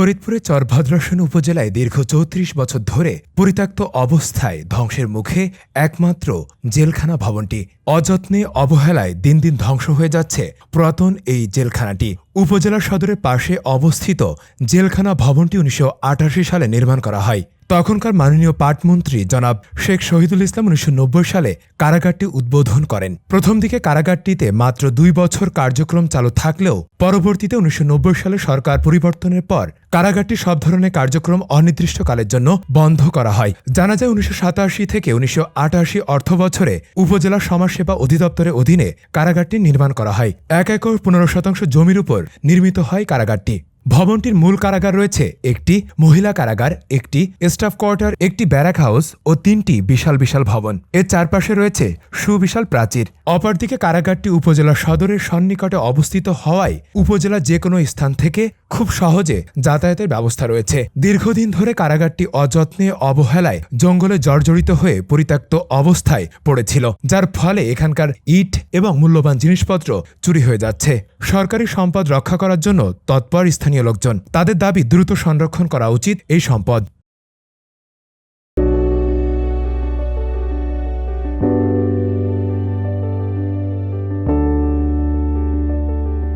ফরিদপুরের চরভদ্রাসন উপজেলায় দীর্ঘ চৌত্রিশ বছর ধরে পরিত্যক্ত অবস্থায় ধ্বংসের মুখে একমাত্র জেলখানা ভবনটি। অযত্নে অবহেলায় দিন দিন ধ্বংস হয়ে যাচ্ছে পুরাতন এই জেলখানাটি। উপজেলা সদরের পাশে অবস্থিত জেলখানা ভবনটি উনিশশো আটাশি সালে নির্মাণ করা হয়। তখনকার মাননীয় পাটমন্ত্রী জনাব শেখ শহীদুল ইসলাম উনিশশো নব্বই সালে কারাগারটি উদ্বোধন করেন। প্রথম দিকে কারাগারটিতে মাত্র দুই বছর কার্যক্রম চালু থাকলেও পরবর্তীতে উনিশশো নব্বই সালে সরকার পরিবর্তনের পর কারাগারটি সব ধরনের কার্যক্রম অনির্দিষ্টকালের জন্য বন্ধ করা হয়। জানা যায় উনিশশো সাতাশি থেকে উনিশশো অর্থ বছরে উপজেলা সমাজসেবা অধিদপ্তরের অধীনে কারাগারটি নির্মাণ করা হয়। এক একর পনেরো শতাংশ জমির উপর নির্মিত হয় কারাগারটি। ভবনটির মূল কারাগার রয়েছে একটি মহিলা কারাগার, একটি স্টাফ কোয়ার্টার, একটি ব্যারাক হাউস ও তিনটি বিশাল বিশাল ভবন। এর চারপাশে রয়েছে সুবিশাল প্রাচীর। অপরদিকে কারাগারটি উপজেলা সদরের সন্নিকটে অবস্থিত হওয়ায় উপজেলা যে কোনো স্থান থেকে খুব সহজে যাতায়াতের ব্যবস্থা রয়েছে। দীর্ঘদিন ধরে কারাগারটি অযত্নে, অবহেলায়, জঙ্গলে জর্জরিত হয়ে পরিত্যক্ত অবস্থায় পড়েছিল, যার ফলে এখানকার ইট এবং মূল্যবান জিনিসপত্র চুরি হয়ে যাচ্ছে। সরকারি সম্পদ রক্ষা করার জন্য তৎপর স্থানীয় লোকজন। তাদের দাবি দ্রুত সংরক্ষণ করা উচিত এই সম্পদ।